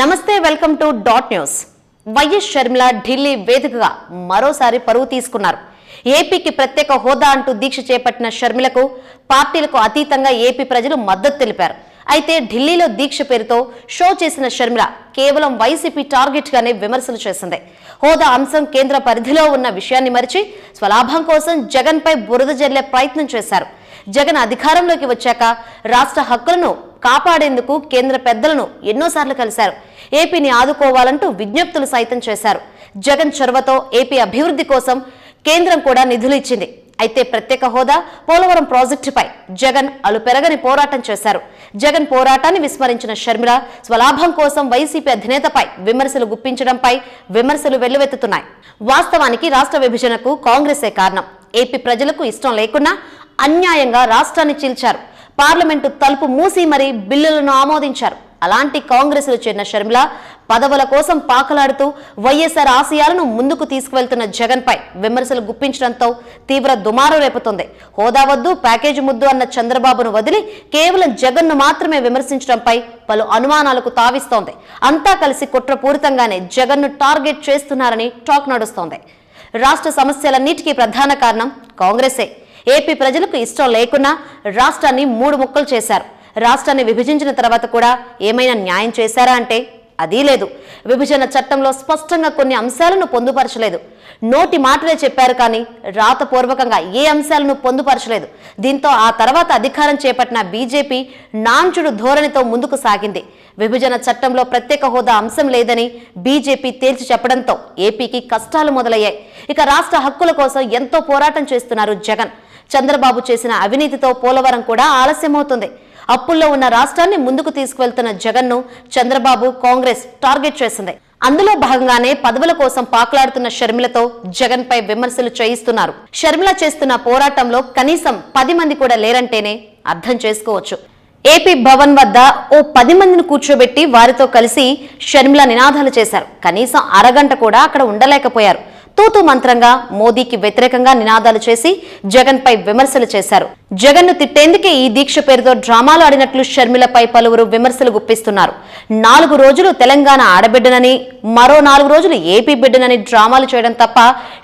నమస్తే welcome to dot news. YS Sharmila Delhi వేదికగా మరోసారి పరువు తీసుకున్నారు. ఏపీకి ప్రత్యేక హోదా అంటూ దీక్ష చేపట్టిన షర్మిలకు పార్టీలకు అతీతంగా ఏపీ ప్రజలు మద్దతు తెలిపారు. అయితే ఢిల్లీలో దీక్ష పేరుతో షో చేసిన షర్మిల కేవలం వైసీపీ టార్గెట్గానే విమర్శలు చేసింది. హోదా అంశం కేంద్ర పరిధిలో ఉన్న విషయాన్ని మరిచి స్వలాభం కోసం జగన్పై బురద జల్లే ప్రయత్నం చేశారు. జగన్ అధికారంలోకి వచ్చాక రాష్ట్ర హక్కులను కాపాడేందుకు కేంద్ర పెద్దలను ఎన్నోసార్లు కలిశారు. ఏపీని ఆదుకోవాలంటూ విజ్ఞప్తులు సైతం చేశారు. జగన్ చొరవతో ఏపీ అభివృద్ధి కోసం కేంద్రం కూడా నిధులు ఇచ్చింది. అయితే ప్రత్యేక హోదా పోలవరం ప్రాజెక్టుపై జగన్ అలు పెరగని పోరాటం చేశారు. జగన్ పోరాటాన్ని విస్మరించిన షర్మిల స్వలాభం కోసం వైసీపీ అధినేతపై విమర్శలు గుప్పించడంపై విమర్శలు వెల్లువెత్తుతున్నాయి. వాస్తవానికి రాష్ట్ర విభజనకు కాంగ్రెసే కారణం. ఏపీ ప్రజలకు ఇష్టం లేకున్నా అన్యాయంగా రాష్ట్రాన్ని చీల్చారు. పార్లమెంటు తలుపు మూసి మరీ బిల్లులను ఆమోదించారు. అలాంటి కాంగ్రెస్లో చేరిన షర్మిల పదవుల కోసం పాకలాడుతూ వైఎస్ఆర్ ఆశయాలను ముందుకు తీసుకువెళ్తున్న జగన్పై విమర్శలు గుప్పించడంతో తీవ్ర దుమారం రేపుతోంది. హోదా వద్దు ప్యాకేజీ ముద్దు అన్న చంద్రబాబును వదిలి కేవలం జగన్ను మాత్రమే విమర్శించడంపై పలు అనుమానాలకు తావిస్తోంది. అంతా కలిసి కుట్రపూరితంగానే జగన్ను టార్గెట్ చేస్తున్నారని టాక్ నడుస్తోంది. రాష్ట్ర సమస్యలన్నిటికీ ప్రధాన కారణం కాంగ్రెసే. ఏపీ ప్రజలకు ఇష్టం లేకున్నా రాష్ట్రాన్ని మూడు ముక్కలు చేశారు. రాష్ట్రాన్ని విభజించిన తర్వాత కూడా ఏమైనా న్యాయం చేశారా అంటే అదీ లేదు. విభజన చట్టంలో స్పష్టంగా కొన్ని అంశాలను పొందుపరచలేదు. నోటి మాటలే చెప్పారు కానీ రాతపూర్వకంగా ఏ అంశాలను పొందుపరచలేదు. దీంతో ఆ తర్వాత అధికారం చేపట్టిన బీజేపీ నాంచుడు ధోరణితో ముందుకు సాగింది. విభజన చట్టంలో ప్రత్యేక హోదా అంశం లేదని బీజేపీ తేల్చి చెప్పడంతో ఏపీకి కష్టాలు మొదలయ్యాయి. ఇక రాష్ట్ర హక్కుల కోసం ఎంతో పోరాటం చేస్తున్నారు జగన్. చంద్రబాబు చేసిన అవినీతితో పోలవరం కూడా ఆలస్యమవుతుంది. అప్పుల్లో ఉన్న రాష్ట్రాన్ని ముందుకు తీసుకువెళ్తున్న జగన్ను చంద్రబాబు కాంగ్రెస్ టార్గెట్ చేసింది. అందులో భాగంగానే పదవుల కోసం పాకులాడుతున్న షర్మిలతో జగన్ పై విమర్శలు చేయిస్తున్నారు. షర్మిల చేస్తున్న పోరాటంలో కనీసం పది మంది కూడా లేరంటేనే అర్థం చేసుకోవచ్చు. ఏపీ భవన్ వద్ద ఓ పది మందిని కూర్చోబెట్టి వారితో కలిసి షర్మిల నినాదాలు చేశారు. కనీసం అరగంట కూడా అక్కడ ఉండలేకపోయారు. తూతు మంత్రంగా మోదీకి వ్యతిరేకంగా నినాదాలు చేసి జగన్ పై విమర్శలు చేశారు. జగన్ను తిట్టేందుకే ఈ దీక్ష పేరుతో డ్రామాలు ఆడినట్లు షర్మిలపై పలువురు విమర్శలు గుప్పిస్తున్నారు. నాలుగు రోజులు తెలంగాణ ఆడబిడ్డనని మరో నాలుగు రోజులు ఏపీ బిడ్డనని డ్రామాలు చేయడం తప్ప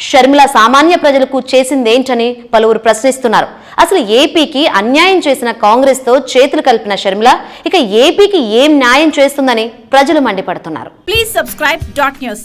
షర్మిల సామాన్య ప్రజలకు చేసిందేంటని పలువురు ప్రశ్నిస్తున్నారు. అసలు ఏపీకి అన్యాయం చేసిన కాంగ్రెస్తో చేతులు కలిపిన షర్మిల ఇక ఏపీకి ఏం న్యాయం చేస్తుందని ప్రజలు మండిపడుతున్నారు. Please subscribe dot news